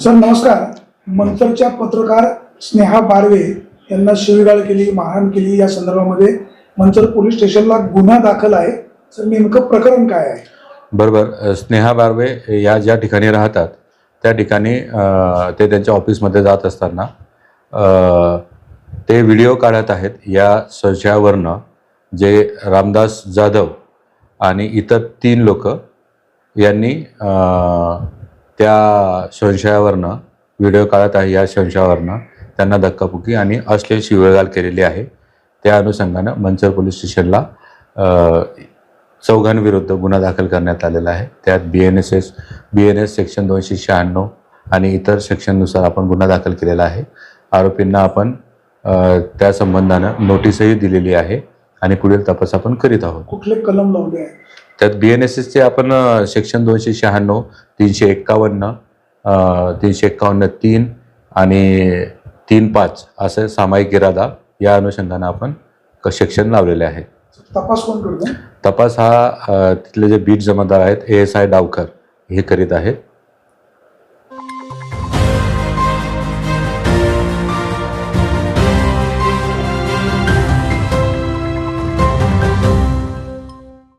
Sir नमस्कार. मंतरच्या पत्रकार स्नेहा बारवे यांना शिवीगाळ केली मारहाण केली या संदर्भामध्ये. मंतर पोलीस स्टेशनला गुन्हा दाखल आहे. सर नेमकं प्रकरण काय आहे? बरोबर. स्नेहा बारवे या ज्या ठिकाणी राहतात त्या ठिकाणी ते त्यांच्या ऑफिसमध्ये जात असताना ते व्हिडिओ काढत आहेत. या संशयावरनं जे रामदास जाधव आणि इतर तीन लोक यांनी त्या संशयावरनं व्हिडिओ काढत आहे या संशयावरनं त्यांना धक्काबुक्की आणि अश्लील शिवेगाळ केलेली आहे. त्या अनुषंगानं मंचर पोलीस स्टेशनला चौघांविरुद्ध गुन्हा दाखल करण्यात आलेला आहे. त्यात B N S S B N S section दोनशे शहाण्णव आणि इतर सेक्शननुसार आपण गुन्हा दाखल केलेला आहे. आरोपींना आपण त्या संबंधानं नोटीसही दिलेली आहे आणि पुढील तपास आपण करीत आहोत. कुठले कलम लावले आहे? त्यात बी एन एस एसचे आपण सेक्शन दोनशे शहाण्णव तीनशे एक्कावन्न तीनशे एक्कावन्न तीन आणि तीन पाच असं सामायिक इरादा या अनुषंगानं आपण क- सेक्शन लावलेले आहे. तपास कोण करतो? तपास हा तिथले जे बीट जमादार आहेत ए एस आय डावकर हे करीत आहेत